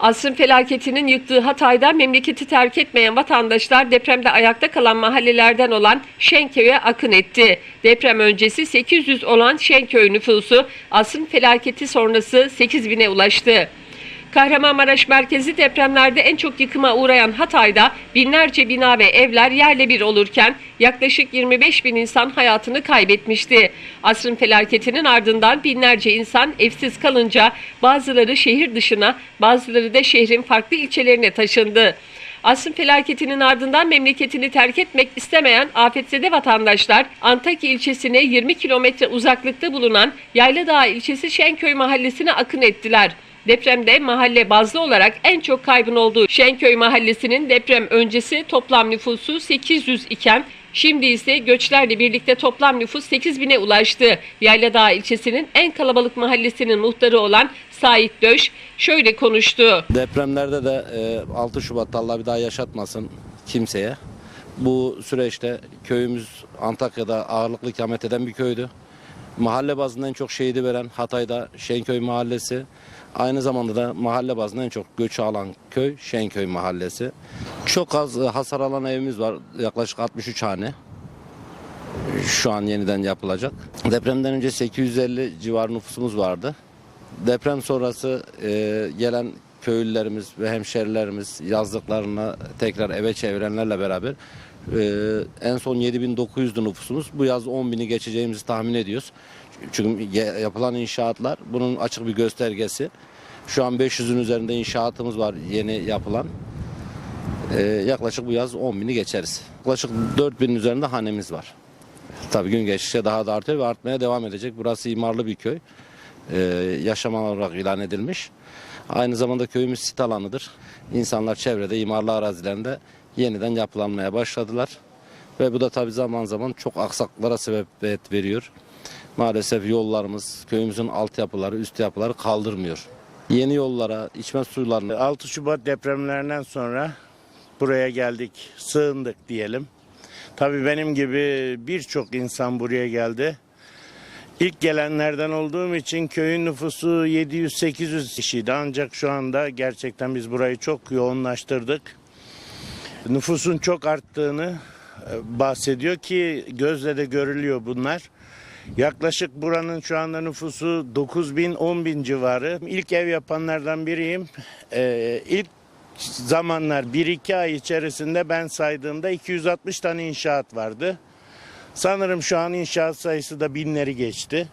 Asrın felaketinin yıktığı Hatay'da memleketi terk etmeyen vatandaşlar depremde ayakta kalan mahallelerden olan Şenköy'e akın etti. Deprem öncesi 800 olan Şenköy nüfusu asrın felaketi sonrası 8000'e ulaştı. Kahramanmaraş merkezi depremlerde en çok yıkıma uğrayan Hatay'da binlerce bina ve evler yerle bir olurken yaklaşık 25 bin insan hayatını kaybetmişti. Asrın felaketinin ardından binlerce insan evsiz kalınca bazıları şehir dışına bazıları da şehrin farklı ilçelerine taşındı. Asrın felaketinin ardından memleketini terk etmek istemeyen afetzede vatandaşlar Antakya ilçesine 20 kilometre uzaklıkta bulunan Yayladağ ilçesi Şenköy mahallesine akın ettiler. Depremde mahalle bazlı olarak en çok kaybın olduğu Şenköy mahallesinin deprem öncesi toplam nüfusu 800 iken şimdi ise göçlerle birlikte toplam nüfus 8000'e ulaştı. Yayladağ ilçesinin en kalabalık mahallesinin muhtarı olan Sait Döş şöyle konuştu. Depremlerde de e, 6 Şubat Allah bir daha yaşatmasın kimseye. Bu süreçte köyümüz Antakya'da ağırlıklı ikamet eden bir köydü. Mahalle bazında en çok şehidi veren Hatay'da Şenköy Mahallesi. Aynı zamanda da mahalle bazında en çok göç alan köy Şenköy Mahallesi. Çok az hasar alan evimiz var. Yaklaşık 63 hane. Şu an yeniden yapılacak. Depremden önce 850 civar nüfusumuz vardı. Deprem sonrası e, gelen köylülerimiz ve hemşerilerimiz yazlıklarına tekrar eve çevirenlerle beraber e, en son 7900'dü nüfusumuz. Bu yaz 10.000'i geçeceğimizi tahmin ediyoruz. Çünkü yapılan inşaatlar bunun açık bir göstergesi. Şu an 500'ün üzerinde inşaatımız var yeni yapılan. E, yaklaşık bu yaz 10.000'i geçeriz. Yaklaşık 4000'in üzerinde hanemiz var. Tabii gün geçtikçe daha da artıyor ve artmaya devam edecek. Burası imarlı bir köy. Ee, yaşam olarak ilan edilmiş. Aynı zamanda köyümüz sit alanıdır. İnsanlar çevrede imarlı arazilerinde yeniden yapılanmaya başladılar. Ve bu da tabii zaman zaman çok aksaklıklara sebebiyet veriyor. Maalesef yollarımız, köyümüzün altyapıları, üst yapıları kaldırmıyor. Yeni yollara, içme sularına 6 Şubat depremlerinden sonra buraya geldik, sığındık diyelim. Tabii benim gibi birçok insan buraya geldi. İlk gelenlerden olduğum için köyün nüfusu 700-800 kişiydi. Ancak şu anda gerçekten biz burayı çok yoğunlaştırdık. Nüfusun çok arttığını e, bahsediyor ki gözle de görülüyor bunlar. Yaklaşık buranın şu anda nüfusu 9 bin 10 bin civarı. İlk ev yapanlardan biriyim. Ee, ilk zamanlar 1-2 ay içerisinde ben saydığımda 260 tane inşaat vardı. Sanırım şu an inşaat sayısı da binleri geçti.